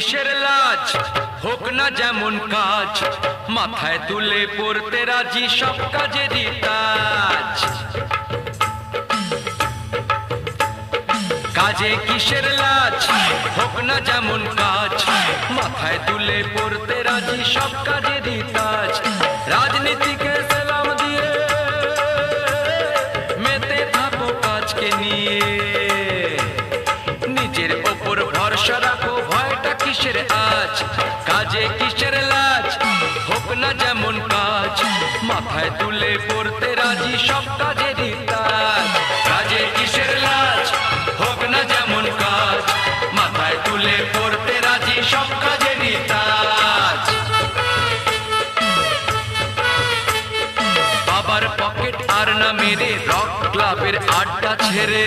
কিসের লাজ। হোক না যেমন কাজ, মাথায় তুলে পড়তে রাজি সব কাজেরই তাজ। কাজে কিসের লাজ? হোক না যেমন কাজ, মাথায় তুলে পড়তে রাজি সব কাজেরই তাজ। রাজনীতিকে সেলাম দিয়ে মেতে থাকো কাজকে নিয়ে। কিসের আজ? কাজে কিসের লাজ? হোক না যেমন কাজ, মাথায় তুলে পড়তে রাজি সব কাজে কিসের লাজ? হোক না যেমন কাজ, মাথায় তুলে পড়তে রাজি সব বাবার পকেট আর না মেরে রক ক্লাবের আড্ডা ছেড়ে।